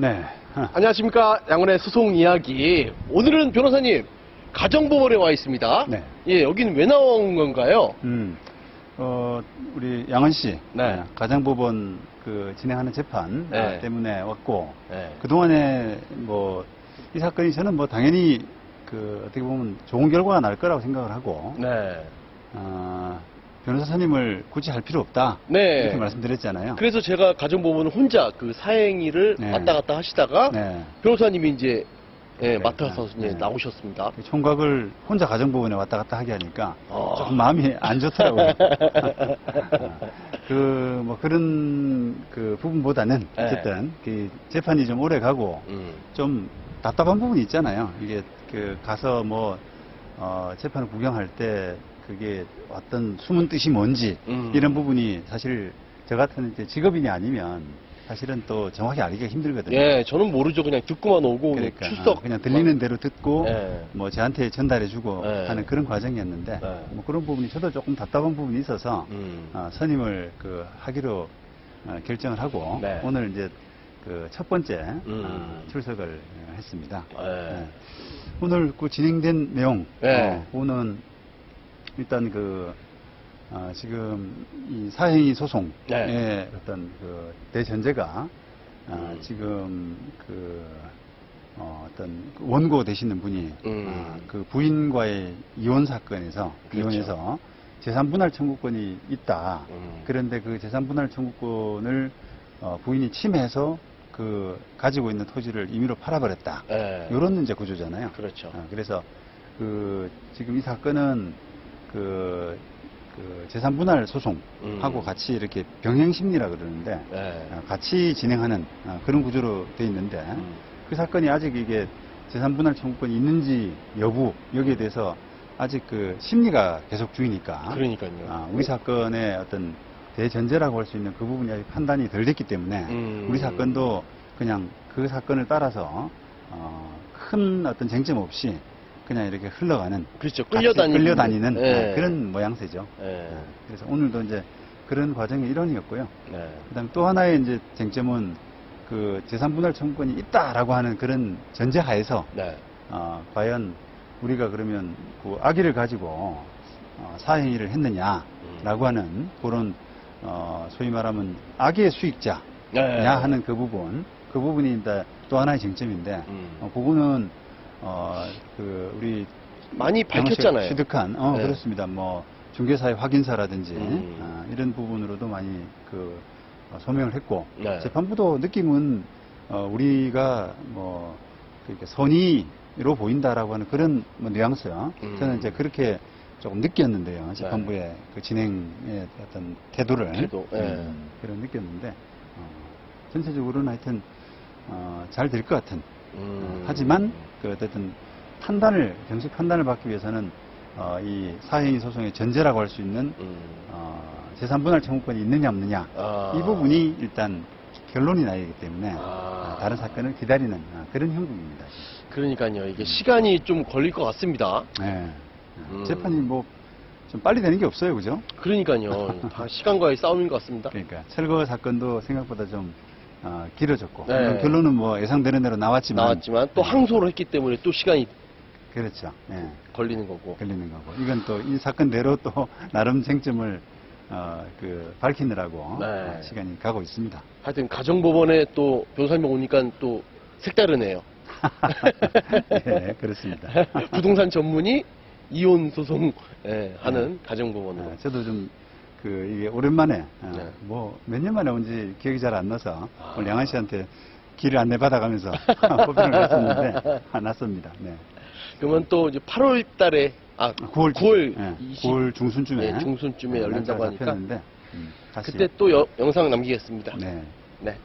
네. 안녕하십니까 양원의 소송 이야기 오늘은 변호사님 가정법원에 와 있습니다 네. 예 여기는 왜 나온 건가요 음, 어, 우리 양원 씨. 네. 어, 가장법원 그 진행하는 재판 네. 아, 때문에 왔고, 네. 그 동안에 뭐, 이 사건이 저는 뭐 당연히 그 어떻게 보면 좋은 결과가 날 거라고 생각을 하고, 네. 어, 변호사 선임을 굳이 할 필요 없다. 네. 이렇게 말씀드렸잖아요. 그래서 제가 가정법원을 혼자 그 사행위를 네. 왔다 갔다 하시다가 네. 변호사님이 이제 예, 네. 맡아서 이제 네. 나오셨습니다 그 총각을 혼자 가정법원에 왔다 갔다 하게 하니까 아. 조금 마음이 안 좋더라고요. 그, 뭐 그런 그 부분보다는 네. 어쨌든 그 재판이 좀 오래 가고 음. 좀 답답한 부분이 있잖아요. 이게 그 가서 뭐, 어, 재판을 구경할 때 그게 어떤 숨은 뜻이 뭔지 음. 이런 부분이 사실 저 같은 이제 직업인이 아니면 사실은 또 정확히 알기가 힘들거든요. 예 저는 모르죠 그냥 듣고만 오고 그러니까 출석 어, 그냥 들리는 대로 듣고 예. 뭐 저한테 전달해주고 네. 하는 그런 과정이었는데 네. 뭐 그런 부분이 저도 조금 답답한 부분이 있어서 음. 어, 선임을 그 하기로 어, 결정을 하고 네. 오늘 이제 그 첫 번째 음. 어, 출석을 어, 했습니다. 예. 네. 오늘 그 진행된 내용 네. 어, 오는 일단 그 어, 지금 이 사행위 소송의 네. 어떤 그 대전제가 어, 음. 지금 그 어, 어떤 그 원고 되시는 분이 음. 어, 그 부인과의 이혼 사건에서 그렇죠. 이혼해서 재산 분할 청구권이 있다. 음. 그런데 그 재산 분할 청구권을 어, 부인이 침해해서 그 가지고 있는 토지를 임의로 팔아버렸다. 예. 이런 이제 구조잖아요. 그렇죠 어, 그래서 그 지금 이 사건은 그, 그 재산 분할 소송하고 음. 같이 이렇게 병행 심리라 그러는데 예. 어, 같이 진행하는 어, 그런 구조로 돼 있는데 음. 그 사건이 아직 이게 재산 분할 청구권이 있는지 여부 여기에 대해서 아직 그 심리가 계속 중이니까 그러니까요 아, 우리 사건의 어떤 대전제라고 할 수 있는 그 부분이 아직 판단이 덜 됐기 때문에 음. 우리 사건도 그냥 그 사건을 따라서 어, 큰 어떤 쟁점 없이 그냥 이렇게 흘러가는 그렇죠 끌려다니는 끌려다니는 예. 아, 그런 모양새죠. 예. 아, 그래서 오늘도 이제 그런 과정의 일환이었고요. 네. 그다음에 또 하나의 이제 쟁점은 그 재산 분할 청구권이 있다라고 하는 그런 전제하에서 네. 어, 과연 우리가 그러면 그 아기를 가지고 어, 사행위를 했느냐라고 하는 그런 어, 소위 말하면 아기의 수익자냐 네. 하는 그 부분 그 부분이 또 하나의 쟁점인데 음. 어, 그거는 어, 그 우리 많이 밝혔잖아요. 취득한 어, 네. 그렇습니다. 뭐 중개사의 확인서라든지 음. 아, 이런 부분으로도 많이 그 어, 소명을 했고 네. 재판부도 느낌은 어, 우리가 뭐 그렇게 선의로 보인다라고 하는 그런 뭐 뉘앙스요. 음. 저는 이제 그렇게 조금 느꼈는데요. 재판부의 그 진행의 어떤 태도를 태도, 예. 음, 그런 느꼈는데 어, 전체적으로는 하여튼 어, 잘 될 것 같은 음. 어, 하지만 그 어쨌든 판단을 정식 판단을 받기 위해서는 어, 이 사행위 소송의 전제라고 할 수 있는 음. 어, 재산 분할 청구권이 있느냐 없느냐 아. 이 부분이 일단 결론이 나야 하기 때문에 아. 어, 다른 사건을 기다리는 어, 그런 형국입니다. 그러니까요. 이게 시간이 좀 걸릴 것 같습니다. 네. 음. 재판이 뭐 좀 빨리 되는 게 없어요, 그죠? 그러니까요. 다 시간과의 싸움인 것 같습니다. 그러니까 철거 사건도 생각보다 좀 어, 길어졌고 네. 결론은 뭐 예상되는 대로 나왔지만 나왔지만 또 네. 항소를 했기 때문에 또 시간이 그렇죠. 예. 걸리는 거고. 걸리는 거고 이건 또 이 사건대로 또 나름 쟁점을 어, 그 밝히느라고 네. 어, 시간이 가고 있습니다. 하여튼 가정법원에 또 변호사님 오니까 또 색다르네요. 네, 그렇습니다. 부동산 전문이 이혼 소송 예, 하는 가정법원으로. 어, 저도 좀 그 이게 오랜만에 어, 네. 뭐몇 년 만에 온지 기억이 잘 안 나서 아. 오늘 양한 씨한테 길을 안내 받아가면서 법인을 갔었는데 아, 났습니다. 네. 그러면 또 이제 8월 달에 아 9월 9월 예, 20 9월 중순쯤에 예, 중순쯤에 어, 열린다고 하니까 잡혔는데, 음, 다시 그때 또 여- 영상 남기겠습니다. 네. 네.